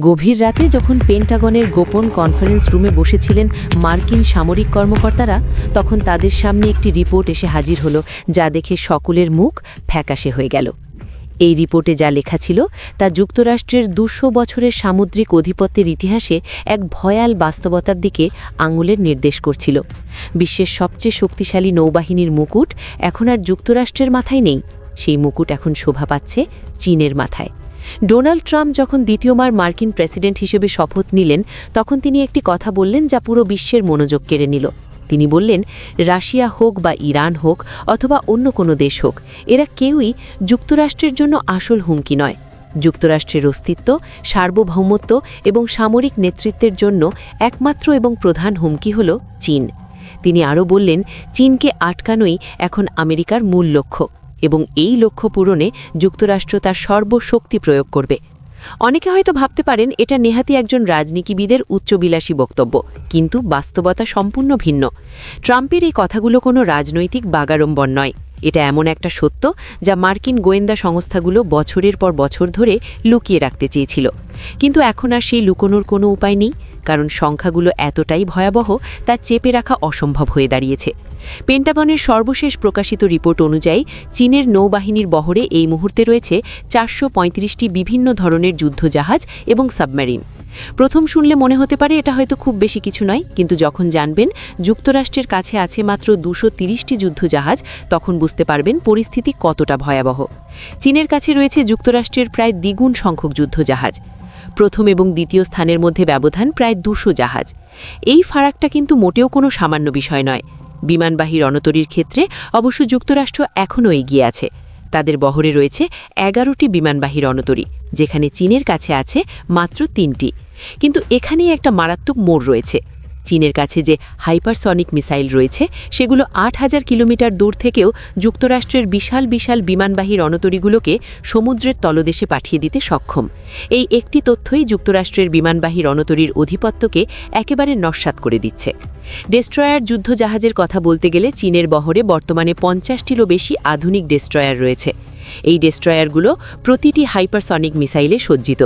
গভীর রাতে যখন পেন্টাগনের গোপন কনফারেন্স রুমে বসেছিলেন মার্কিন সামরিক কর্মকর্তারা, তখন তাদের সামনে একটি রিপোর্ট এসে হাজির হলো, যা দেখে সকলের মুখ ফ্যাকাশে হয়ে গেল। এই রিপোর্টে যা লেখা ছিল, তা যুক্তরাষ্ট্রের দুশো বছরের সামুদ্রিক অধিপত্যের ইতিহাসে এক ভয়াল বাস্তবতার দিকে আঙুলের নির্দেশ করছিল। বিশ্বের সবচেয়ে শক্তিশালী নৌবাহিনীর মুকুট এখন আর যুক্তরাষ্ট্রের মাথায় নেই। সেই মুকুট এখন শোভা পাচ্ছে চীনের মাথায়। ডোনাল্ড ট্রাম্প যখন দ্বিতীয়বার মার্কিন প্রেসিডেন্ট হিসেবে শপথ নিলেন, তখন তিনি একটি কথা বললেন যা পুরো বিশ্বের মনোযোগ কেড়ে নিল। তিনি বললেন, রাশিয়া হোক বা ইরান হোক অথবা অন্য কোনো দেশ হোক, এরা কেউই যুক্তরাষ্ট্রের জন্য আসল হুমকি নয়। যুক্তরাষ্ট্রের অস্তিত্ব, সার্বভৌমত্ব এবং সামরিক নেতৃত্বের জন্য একমাত্র এবং প্রধান হুমকি হল চীন। তিনি আরও বললেন, চীনকে আটকানোই এখন আমেরিকার মূল লক্ষ্য। এবং এই লক্ষ্য পূরণে যুক্তরাষ্ট্র তার সর্বশক্তি প্রয়োগ করবে। অনেকে হয়তো ভাবতে পারেন, এটা নেহাতি একজন রাজনীতিবিদের উচ্চবিলাসী বক্তব্য, কিন্তু বাস্তবতা সম্পূর্ণ ভিন্ন। ট্রাম্পের এই কথাগুলো কোনো রাজনৈতিক বাগাড়ম্বর নয়। এটা এমন একটা সত্য যা মার্কিন গোয়েন্দা সংস্থাগুলো বছরের পর বছর ধরে লুকিয়ে রাখতে চেয়েছিল। কিন্তু এখন আর সেই লুকোনোর কোনো উপায় নেই, কারণ সংখ্যাগুলো এতটাই ভয়াবহ, তা চেপে রাখা অসম্ভব হয়ে দাঁড়িয়েছে। পেন্টাগনের সর্বশেষ প্রকাশিত রিপোর্ট অনুযায়ী চীনের নৌবাহিনীর বহরে এই মুহূর্তে রয়েছে চারশো পঁয়ত্রিশটি বিভিন্ন ধরনের যুদ্ধজাহাজ এবং সাবমেরিন। প্রথম শুনলে মনে হতে পারে এটা হয়তো খুব বেশি কিছু নয়, কিন্তু যখন জানবেন যুক্তরাষ্ট্রের কাছে আছে মাত্র দুশো তিরিশটি যুদ্ধজাহাজ, তখন বুঝতে পারবেন পরিস্থিতি কতটা ভয়াবহ। চীনের কাছে রয়েছে যুক্তরাষ্ট্রের প্রায় দ্বিগুণ সংখ্যক যুদ্ধজাহাজ। প্রথম এবং দ্বিতীয় স্থানের মধ্যে ব্যবধান প্রায় দুশো জাহাজ। এই ফারাকটা কিন্তু মোটেও কোনো সামান্য বিষয় নয়। বিমানবাহী রণতরীর ক্ষেত্রে অবশ্য যুক্তরাষ্ট্র এখনও এগিয়ে আছে। তাদের বহরে রয়েছে এগারোটি বিমানবাহী রণতরী, যেখানে চীনের কাছে আছে মাত্র তিনটি। কিন্তু এখানেই একটা মারাত্মক মোড় রয়েছে। চীনের কাছে যে হাইপারসনিক মিসাইল রয়েছে, সেগুলো আট হাজার কিলোমিটার দূর থেকেও যুক্তরাষ্ট্রের বিশাল বিশাল বিমানবাহী রণতরীগুলোকে সমুদ্রের তলদেশে পাঠিয়ে দিতে সক্ষম। এই একটি তথ্যই যুক্তরাষ্ট্রের বিমানবাহী রণতরীর অধিপত্যকে একেবারে নস্বাত করে দিচ্ছে। ডেস্ট্রয়ার যুদ্ধজাহাজের কথা বলতে গেলে চীনের বহরে বর্তমানে পঞ্চাশটিরও বেশি আধুনিক ডেস্ট্রয়ার রয়েছে। এই ডেস্ট্রয়ারগুলো প্রতিটি হাইপারসনিক মিসাইলে সজ্জিত।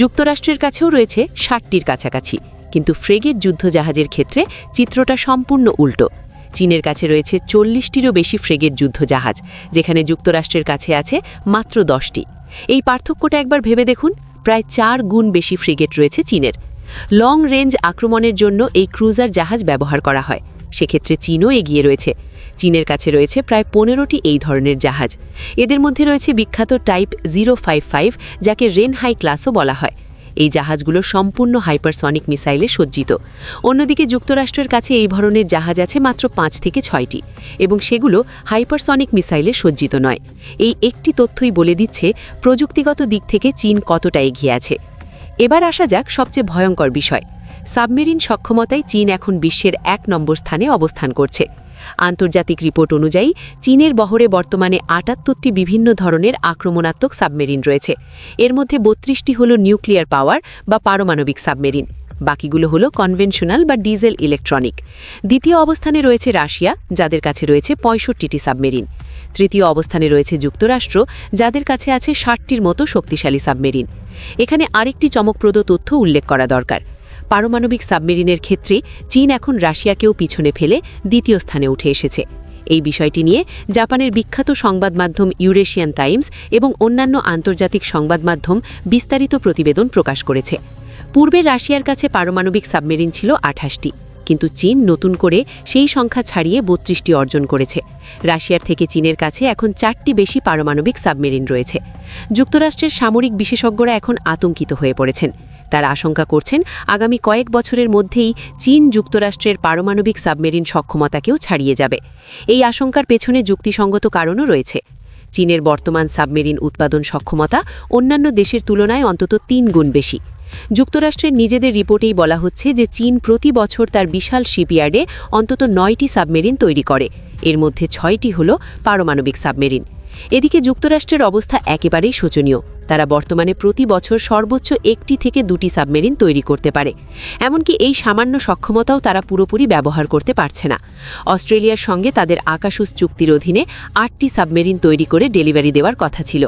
যুক্তরাষ্ট্রের কাছেও রয়েছে ষাটটির কাছাকাছি। কিন্তু ফ্রেগেট যুদ্ধজাহাজের ক্ষেত্রে চিত্রটা সম্পূর্ণ উল্টো। চীনের কাছে রয়েছে চল্লিশটিরও বেশি ফ্রেগেট যুদ্ধজাহাজ, যেখানে যুক্তরাষ্ট্রের কাছে আছে মাত্র দশটি। এই পার্থক্যটা একবার ভেবে দেখুন, প্রায় চার গুণ বেশি ফ্রিগেট রয়েছে চীনের। লং রেঞ্জ আক্রমণের জন্য এই ক্রুজার জাহাজ ব্যবহার করা হয়। সেক্ষেত্রে চীনও এগিয়ে রয়েছে। চীনের কাছে রয়েছে প্রায় পনেরোটি এই ধরনের জাহাজ। এদের মধ্যে রয়েছে বিখ্যাত টাইপ জিরো ফাইভ ফাইভ, যাকে রেন হাই ক্লাসও বলা হয়। এই জাহাজগুলো সম্পূর্ণ হাইপারসনিক মিসাইলে সজ্জিত। অন্যদিকে যুক্তরাষ্ট্রের কাছে এই ধরনের জাহাজ আছে মাত্র পাঁচ থেকে ছয়টি এবং সেগুলো হাইপারসনিক মিসাইলে সজ্জিত নয়। এই একটি তথ্যই বলে দিচ্ছে প্রযুক্তিগত দিক থেকে চীন কতটা এগিয়ে আছে। এবার আসা যাক সবচেয়ে ভয়ঙ্কর বিষয়। সাবমেরিন সক্ষমতায় চীন এখন বিশ্বের এক নম্বর স্থানে অবস্থান করছে। আন্তর্জাতিক রিপোর্ট অনুযায়ী, চীনের বহরে বর্তমানে আটাত্তরটি বিভিন্ন ধরনের আক্রমণাত্মক সাবমেরিন রয়েছে। এর মধ্যে বত্রিশটি হল নিউক্লিয়ার পাওয়ার বা পারমাণবিক সাবমেরিন। বাকিগুলো হলো কনভেনশনাল বা ডিজেল ইলেকট্রনিক। দ্বিতীয় অবস্থানে রয়েছে রাশিয়া, যাদের কাছে রয়েছে পঁয়ষট্টিটি সাবমেরিন। তৃতীয় অবস্থানে রয়েছে যুক্তরাষ্ট্র, যাদের কাছে আছে ষাটটির মতো শক্তিশালী সাবমেরিন। এখানে আরেকটি চমকপ্রদ তথ্য উল্লেখ করা দরকার। পারমাণবিক সাবমেরিনের ক্ষেত্রে চীন এখন রাশিয়াকেও পিছনে ফেলে দ্বিতীয় স্থানে উঠে এসেছে। এই বিষয়টি নিয়ে জাপানের বিখ্যাত সংবাদ মাধ্যম ইউরেশিয়ান টাইমস এবং অন্যান্য আন্তর্জাতিক সংবাদ মাধ্যম বিস্তারিত প্রতিবেদন প্রকাশ করেছে। পূর্বে রাশিয়ার কাছে পারমাণবিক সাবমেরিন ছিল আঠাশটি, কিন্তু চীন নতুন করে সেই সংখ্যা ছাড়িয়ে বত্রিশটি অর্জন করেছে। রাশিয়ার থেকে চীনের কাছে এখন চারটি বেশি পারমাণবিক সাবমেরিন রয়েছে। যুক্তরাষ্ট্রের সামরিক বিশেষজ্ঞরা এখন আতঙ্কিত হয়ে পড়েছেন। তারা আশঙ্কা করছেন আগামী কয়েক বছরের মধ্যেই চীন যুক্তরাষ্ট্রের পারমাণবিক সাবমেরিন সক্ষমতাকেও ছাড়িয়ে যাবে। এই আশঙ্কার পেছনে যুক্তিসঙ্গত কারণও রয়েছে। চীনের বর্তমান সাবমেরিন উৎপাদন সক্ষমতা অন্যান্য দেশের তুলনায় অন্তত তিন গুণ বেশি। যুক্তরাষ্ট্রের নিজেদের রিপোর্টেই বলা হচ্ছে যে চীন প্রতি বছর তার বিশাল শিপইয়ার্ডে অন্তত নয়টি সাবমেরিন তৈরি করে। এর মধ্যে ছয়টি হল পারমাণবিক সাবমেরিন। এদিকে যুক্তরাষ্ট্রের অবস্থা একেবারেই শোচনীয়। তারা বর্তমানে প্রতি বছর সর্বোচ্চ একটি থেকে দুটি সাবমেরিন তৈরি করতে পারে। এমনকি এই সামান্য সক্ষমতাও তারা পুরোপুরি ব্যবহার করতে পারছে না। অস্ট্রেলিয়ার সঙ্গে তাদের আকাশুস চুক্তির অধীনে আটটি সাবমেরিন তৈরি করে ডেলিভারি দেওয়ার কথা ছিল।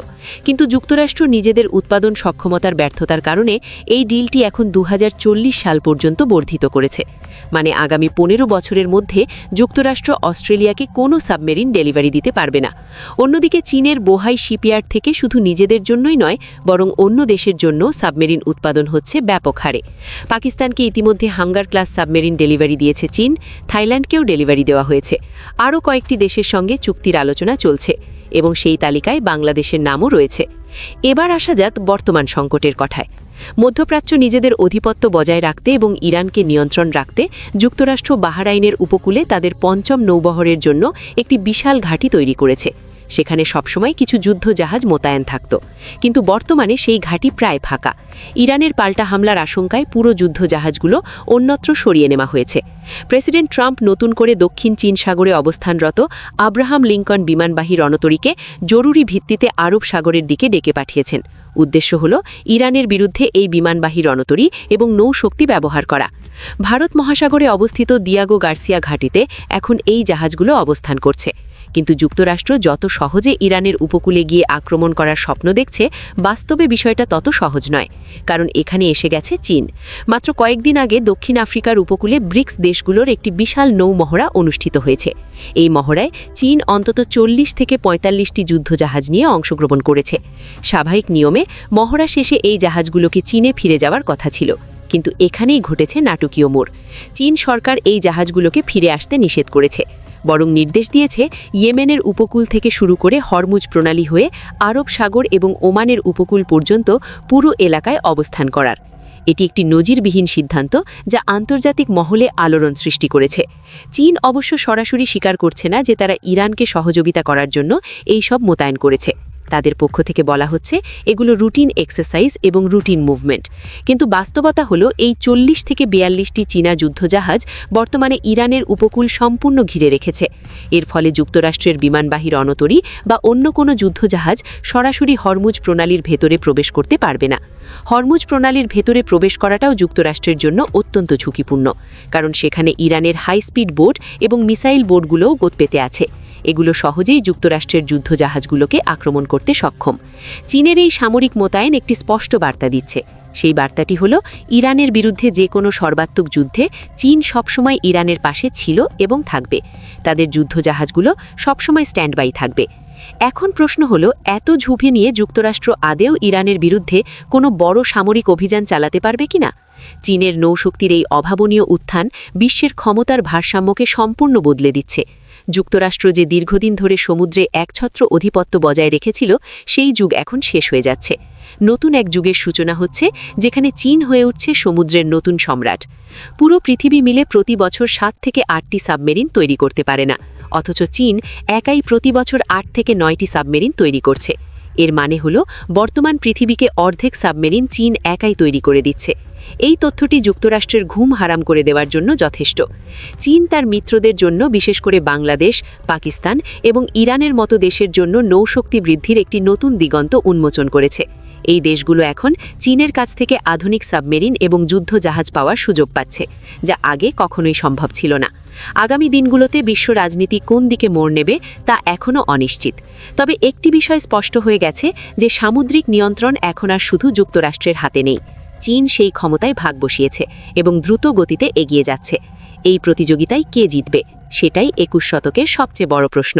কিন্তু যুক্তরাষ্ট্র নিজেদের উৎপাদন সক্ষমতার ব্যর্থতার কারণে এই ডিলটি এখন দু হাজার চল্লিশ সাল পর্যন্ত বর্ধিত করেছে। মানে আগামী পনেরো বছরের মধ্যে যুক্তরাষ্ট্র অস্ট্রেলিয়াকে কোনো সাবমেরিন ডেলিভারি দিতে পারবে না। অন্যদিকে চীনের বোহাই শিপইয়ার্ড থেকে শুধু নিজেদের জন্যই নয় বরং অন্য দেশের জন্য সাবমেরিন উৎপাদন হচ্ছে ব্যাপক হারে। পাকিস্তানকে ইতিমধ্যে হাঙ্গার ক্লাস সাবমেরিন ডেলিভারি দিয়েছে চীন, থাইল্যান্ডকেও ডেলিভারি দেওয়া হয়েছে। আরও কয়েকটি দেশের সঙ্গে চুক্তির আলোচনা চলছে, এবং সেই তালিকায় বাংলাদেশের নামও রয়েছে। এবার আসা যাক বর্তমান সংকটের কথায়। মধ্যপ্রাচ্য নিজেদের অধিপত্য বজায় রাখতে এবং ইরানকে নিয়ন্ত্রণ রাখতে যুক্তরাষ্ট্র বাহারাইনের উপকূলে তাদের পঞ্চম নৌবহরের জন্য একটি বিশাল ঘাঁটি তৈরি করেছে। সেখানে সবসময় কিছু যুদ্ধ জাহাজ মোতায়েন থাকত। কিন্তু বর্তমানে সেই ঘাঁটি প্রায় ফাঁকা। ইরানের পাল্টা হামলার আশঙ্কায় পুরো যুদ্ধ জাহাজগুলো অন্যত্র সরিয়ে নেওয়া হয়েছে। প্রেসিডেন্ট ট্রাম্প নতুন করে দক্ষিণ চীন সাগরে অবস্থানরত আব্রাহাম লিঙ্কন বিমানবাহী রণতরীকে জরুরি ভিত্তিতে আরব সাগরের দিকে ডেকে পাঠিয়েছেন। উদ্দেশ্য হল ইরানের বিরুদ্ধে এই বিমানবাহী রণতরী এবং নৌশক্তি ব্যবহার করা। ভারত মহাসাগরে অবস্থিত দিয়াগো গার্সিয়া ঘাটিতে এখন এই জাহাজগুলো অবস্থান করছে। কিন্তু যুক্তরাষ্ট্র যত সহজে ইরানের উপকূলে গিয়ে আক্রমণ করার স্বপ্ন দেখছে, বাস্তবে বিষয়টা তত সহজ নয়, কারণ এখানে এসে গেছে চীন। মাত্র কয়েকদিন আগে দক্ষিণ আফ্রিকার উপকূলে ব্রিক্স দেশগুলোর একটি বিশাল নৌমহড়া অনুষ্ঠিত হয়েছে। এই মহড়ায় চীন অন্তত চল্লিশ থেকে পঁয়তাল্লিশটি যুদ্ধজাহাজ নিয়ে অংশগ্রহণ করেছে। স্বাভাবিক নিয়মে মহড়া শেষে এই জাহাজগুলোকে চীনে ফিরে যাওয়ার কথা ছিল, কিন্তু এখানেই ঘটেছে নাটকীয় মোড়। চীন সরকার এই জাহাজগুলোকে ফিরে আসতে নিষেধ করেছে। বরং নির্দেশ দিয়েছে ইয়েমেনের উপকূল থেকে শুরু করে হরমুজ প্রণালী হয়ে আরব সাগর এবং ওমানের উপকূল পর্যন্ত পুরো এলাকায় অবস্থান করার। এটি একটি নজিরবিহীন সিদ্ধান্ত যা আন্তর্জাতিক মহলে আলোড়ন সৃষ্টি করেছে। চীন অবশ্য সরাসরি স্বীকার করছে না যে তারা ইরানকে সহযোগিতা করার জন্য এই সব মোতায়েন করেছে। তাদের পক্ষ থেকে বলা হচ্ছে, এগুলো রুটিন এক্সারসাইজ এবং রুটিন মুভমেন্ট। কিন্তু বাস্তবতা হলো, এই চল্লিশ থেকে বিয়াল্লিশটি চীনা যুদ্ধজাহাজ বর্তমানে ইরানের উপকূল সম্পূর্ণ ঘিরে রেখেছে। এর ফলে যুক্তরাষ্ট্রের বিমানবাহী রণতরী বা অন্য কোনো যুদ্ধজাহাজ সরাসরি হরমুজ প্রণালীর ভেতরে প্রবেশ করতে পারবে না। হরমুজ প্রণালীর ভেতরে প্রবেশ করাটাও যুক্তরাষ্ট্রের জন্য অত্যন্ত ঝুঁকিপূর্ণ, কারণ সেখানে ইরানের হাই স্পিড বোট এবং মিসাইল বোটগুলোও গোত পেতে আছে। এগুলো সহজেই যুক্তরাষ্ট্রের যুদ্ধজাহাজগুলোকে আক্রমণ করতে সক্ষম। চীনের এই সামরিক মোতায়েন একটি স্পষ্ট বার্তা দিচ্ছে। সেই বার্তাটি হল, ইরানের বিরুদ্ধে যে কোনো সর্বাত্মক যুদ্ধে চীন সবসময় ইরানের পাশে ছিল এবং থাকবে। তাদের যুদ্ধজাহাজগুলো সবসময় স্ট্যান্ড বাই থাকবে। এখন প্রশ্ন হলো, এত ঝুঁকি নিয়ে যুক্তরাষ্ট্র আদেও ইরানের বিরুদ্ধে কোনো বড় সামরিক অভিযান চালাতে পারবে কিনা? চীনের নৌশক্তির এই অভাবনীয় উত্থান বিশ্বের ক্ষমতার ভারসাম্যকে সম্পূর্ণ বদলে দিচ্ছে। যুক্তরাষ্ট্র যে দীর্ঘদিন ধরে সমুদ্রে একছত্র অধিপত্য বজায় রেখেছিল, সেই যুগ এখন শেষ হয়ে যাচ্ছে। নতুন এক যুগের সূচনা হচ্ছে, যেখানে চীন হয়ে উঠছে সমুদ্রের নতুন সম্রাট। পুরো পৃথিবী মিলে প্রতি বছর সাত থেকে আটটি সাবমেরিন তৈরি করতে পারে না, অথচ চীন একাই প্রতি বছর আট থেকে নয়টি সাবমেরিন তৈরি করছে। এর মানে হল, বর্তমান পৃথিবীকে অর্ধেক সাবমেরিন চীন একাই তৈরি করে দিচ্ছে। এই তথ্যটি যুক্তরাষ্ট্রের ঘুম হারাম করে দেওয়ার জন্য যথেষ্ট। চীন তার মিত্রদের জন্য বিশেষ করে বাংলাদেশ, পাকিস্তান এবং ইরানের মতো দেশের জন্য নৌশক্তি বৃদ্ধির একটি নতুন দিগন্ত উন্মোচন করেছে। এই দেশগুলো এখন চীনের কাছ থেকে আধুনিক সাবমেরিন এবং যুদ্ধ জাহাজ পাওয়ার সুযোগ পাচ্ছে, যা আগে কখনোই সম্ভব ছিল না। আগামী দিনগুলোতে বিশ্ব রাজনীতি কোন দিকে মোড় নেবে তা এখনও অনিশ্চিত। তবে একটি বিষয় স্পষ্ট হয়ে গেছে যে সামুদ্রিক নিয়ন্ত্রণ এখন আর শুধু যুক্তরাষ্ট্রের হাতে নেই। সেই ক্ষমতায় ভাগ বসিয়েছে এবং দ্রুত গতিতে এগিয়ে যাচ্ছে। এই প্রতিযোগিতায় কে জিতবে, সেটাই একুশ শতকের সবচেয়ে বড় প্রশ্ন।